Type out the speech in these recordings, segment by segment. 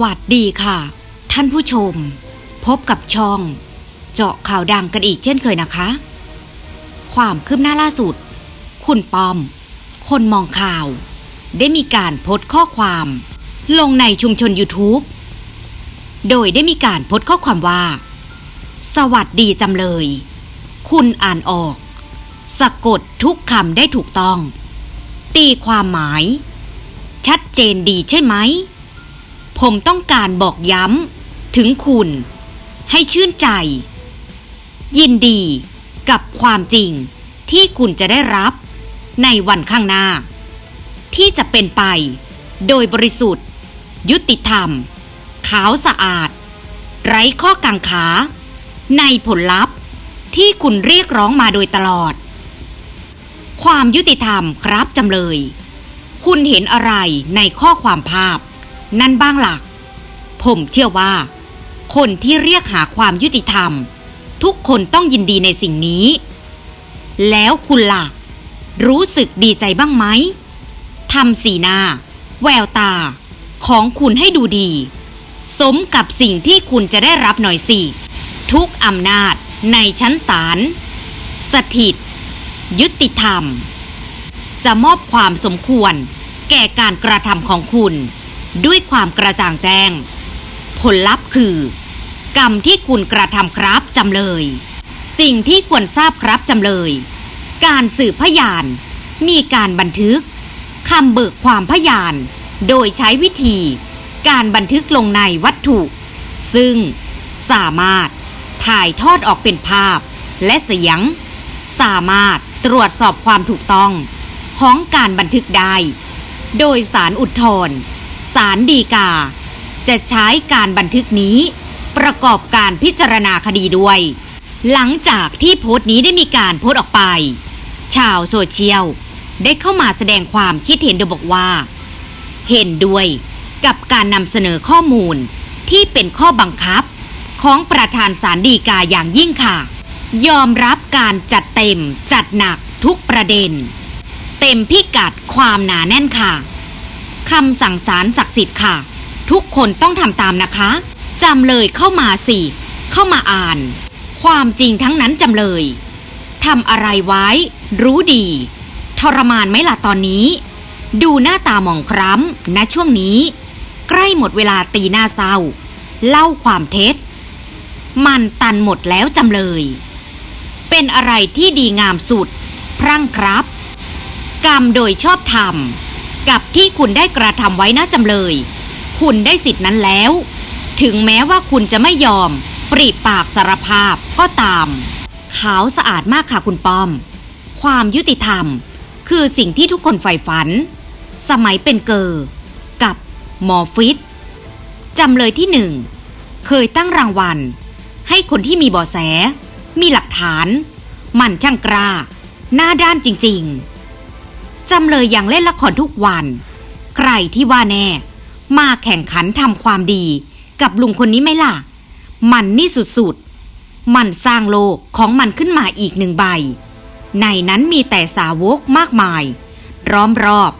สวัสดีค่ะ ท่านผู้ชม พบกับช่อง เจาะข่าวดังกันอีกเช่นเคยนะคะ ความคืบหน้าล่าสุด คุณปอม คนมองข่าว ได้มีการโพสต์ข้อความ ลงในชุมชน YouTube โดยได้มีการโพสต์ข้อความว่า สวัสดีจำเลย คุณอ่านออก สะกดทุกคำได้ถูกต้อง ตีความหมาย ชัดเจนดีใช่ไหม ผมต้องการบอกย้ำ ถึงคุณ ให้ชื่นใจ ยินดีกับความจริงที่คุณจะได้รับ ในวันข้างหน้า ที่จะเป็นไป โดยบริสุทธิ์ ยุติธรรม ขาวสะอาด ไร้ข้อกังขา ในผลลัพธ์ที่คุณเรียกร้องมาโดยตลอด ความยุติธรรมครับจำเลย คุณเห็นอะไรในข้อความภาพ นั่นบ้างหลัก ผมเชื่อว่า คนที่เรียกหาความยุติธรรม ทุกคนต้องยินดีในสิ่งนี้ แล้วคุณล่ะรู้สึกดีใจบ้างไหมทำสีหน้า แววตา ของคุณให้ดูดี สมกับสิ่งที่คุณจะได้รับหน่อยสิ ทุกอำนาจในชั้นศาลสถิต ยุติธรรม จะมอบความสมควร แก่การกระทำของคุณ ด้วยความกระจ่างแจ้ง ผลลัพธ์คือ กรรมที่คุณกระทำครับจำเลย สิ่งที่ควรทราบครับจำเลย การสืบพยาน มีการบันทึกคำเบิกความพยาน โดยใช้วิธี การบันทึกลงในวัตถุ ซึ่งสามารถถ่ายทอดออกเป็นภาพและเสียง สามารถตรวจสอบความถูกต้อง ของการบันทึกได้ โดยสารอุทธร ณ์สารดีกา จะใช้การบันทึกนี้ ประกอบการพิจารณาคดีด้วย หลังจากที่โพสต์นี้ได้มีการโพสต์ออกไป ชาวโซเชียลได้เข้ามาแสดงความคิดเห็นโดยบอกว่า เห็นด้วยกับการนำเสนอข้อมูลที่เป็นข้อบังคับของประธานสารดีกาอย่างยิ่งค่ะ ยอมรับการจัดเต็มจัดหนักทุกประเด็น เต็มพิกัดความหนาแน่นค่ะ คำสั่งสารศักดิ์สิทธิ์ค่ะ ทุกคนต้องทำตามนะคะจำเลยเข้ามาสิ เข้ามาอ่าน ความจริงทั้งนั้นจำเลยทำอะไรไว้ รู้ดี ทรมานไหมล่ะตอนนี้ ดูหน้าตาหมองคล้ำณช่วงนี้ ใกล้หมดเวลาตีหน้าเศร้า เล่าความเท็จ มันตันหมดแล้วจำเลย เป็นอะไรที่ดีงามสุด พรั่งครับ กรรมโดยชอบธรรม กับที่คุณได้กระทำไว้นะจำเลย คุณได้สิทธินั้นแล้ว ถึงแม้ว่าคุณจะไม่ยอม ปริปากสารภาพก็ตาม ขาวสะอาดมากค่ะคุณป้อม ความยุติธรรม คือสิ่งที่ทุกคนใฝ่ฝัน สมัยเป็นเกอร์กับหมอฟิตจำเลยที่หนึ่งเคยตั้งรางวัล ให้คนที่มีบาะแส มีหลักฐาน มันช่างกล้า หน้าด้านจริง ๆ จำเลยยังเล่นละครทุกวัน ใครที่ว่าแน่ มาแข่งขันทำความดี กับลุงคนนี้ไหมล่ะ มันนี่สุดๆ มันสร้างโลกของมันขึ้นมาอีกหนึ่งใบ ในนั้นมีแต่สาวกมากมาย ร้อมรอบ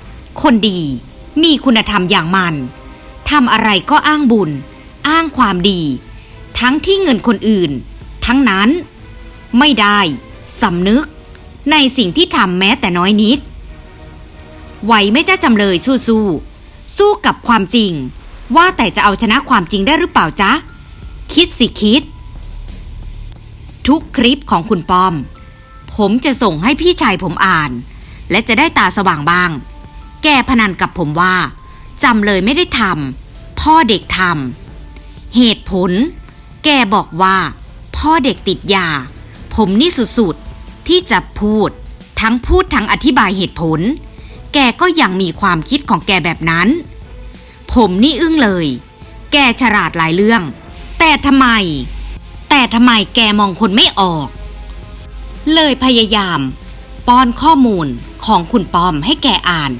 คนดี มีคุณธรรมอย่างมันทำอะไรก็อ้างบุญ อ้างความดี ทั้งที่เงินคนอื่น ทั้งนั้น ไม่ได้สำนึก ในสิ่งที่ทำแม้แต่น้อยนิด ไหวไม่จ้าจำเลยสู้สู้สู้กับความจริง ว่าแต่จะเอาชนะความจริงได้หรือเปล่าจ๊ะ คิดสิคิด ทุกคลิปของคุณป้อม ผมจะส่งให้พี่ชายผมอ่าน และจะได้ตาสว่างบ้าง แกพนันกับผมว่าจำเลยไม่ได้ทำพ่อเด็กทำเหตุผล แกบอกว่า พ่อเด็กติดยา ผมนี่สุดๆที่จะพูด ทั้งพูดทั้งอธิบายเหตุผล แกก็ยังมีความคิดของแกแบบนั้น ผมนี่อึ้งเลย แกฉลาดหลายเรื่อง แต่ทำไม แต่ทำไมแกมองคนไม่ออก เลยพยายาม ป้อนข้อมูลของคุณปอมให้แกอ่าน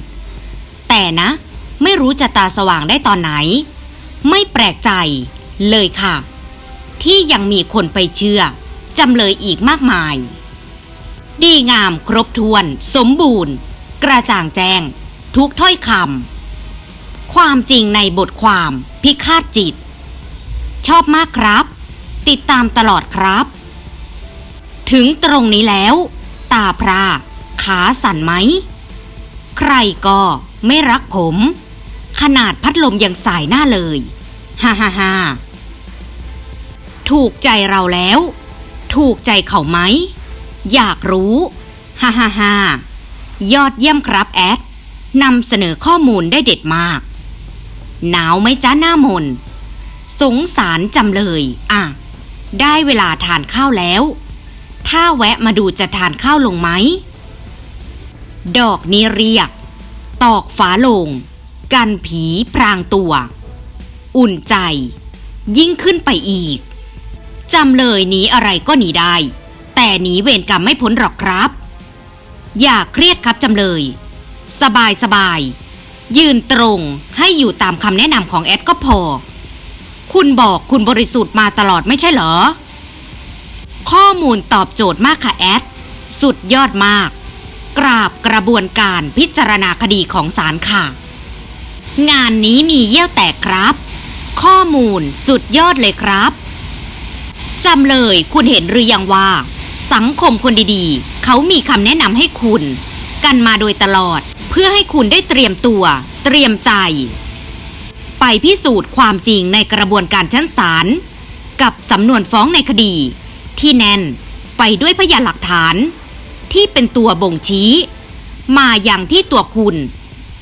แต่นะ ไม่รู้จะตาสว่างได้ตอนไหน ไม่แปลกใจเลยค่ะ ที่ยังมีคนไปเชื่อจำเลยอีกมากมาย ดีงามครบถ้วน สมบูรณ์ กระจ่างแจ้ง ทุกถ้อยคำความจริงในบทความพิฆาตจิต ชอบมากครับ ติดตามตลอดครับ ถึงตรงนี้แล้ว ตาพราขาสั่นไหม ใครก็ไม่รักผม ขนาดพัดลมยังสายหน้าเลยฮ่าฮ่าฮ่าถูกใจเราแล้ว ถูกใจเขาไหม อยากรู้ฮ่าฮ่าฮ่า ยอดเยี่ยมครับแอดนำเสนอข้อมูลได้เด็ดมาก หนาวไหมจ้าหน้ามน สงสารจำเลย อะ ได้เวลาทานข้าวแล้ว ถ้าแวะมาดูจะทานข้าวลงไหม ดอกนี้เรียก ตอกฝาลง กันผีพรางตัว อุ่นใจ ยิ่งขึ้นไปอีก จำเลยหนีอะไรก็หนีได้ แต่หนีเวรกรรมไม่พ้นหรอกครับ อย่าเครียดครับจำเลย สบายสบาย ยืนตรงให้อยู่ตามคำแนะนำของแอดก็พอ คุณบอกคุณบริสุทธิ์มาตลอดไม่ใช่เหรอ ข้อมูลตอบโจทย์มากค่ะแอด สุดยอดมาก กราบกระบวนการพิจารณาคดีของศาลค่ะ งานนี้มีเยี่ยวแตกครับ ข้อมูลสุดยอดเลยครับจำเลยคุณเห็นหรือยังว่า สังคมคนดีๆ เขามีคำแนะนำให้คุณ กันมาโดยตลอด เพื่อให้คุณได้เตรียมตัว เตรียมใจ ไปพิสูจน์ความจริงในกระบวนการชั้นศาลกับสำนวนฟ้องในคดี ที่แน่นไปด้วยพยานหลักฐาน ที่เป็นตัวบ่งชี้ มาอย่างที่ตัวคุณ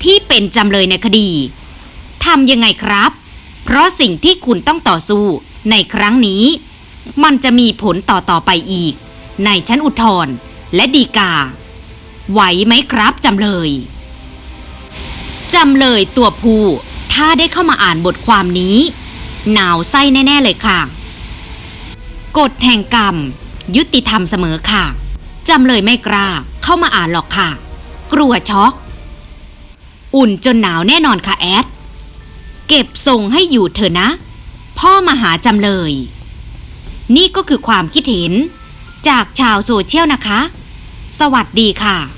ที่เป็นจำเลยในคดีทำยังไงครับ เพราะสิ่งที่คุณต้องต่อสู้ในครั้งนี้ มันจะมีผลต่อต่อไปอีก ในชั้นอุทธรณ์และดีกา ไหวไหมครับจำเลย จำเลยตัวผู้ถ้าได้เข้ามาอ่านบทความนี้ หนาวไส้แน่ ๆ เลยค่ะ กฎแห่งกรรม ยุติธรรมเสมอค่ะ จำเลยไม่กล้าเข้ามาอ่านหรอกค่ะ กลัวช็อก อุ่นจนหนาวแน่นอนค่ะแอด เก็บทรงให้อยู่เถอะนะ พ่อมาหาจำเลย นี่ก็คือความคิดเห็น จากชาวโซเชียลนะคะ สวัสดีค่ะ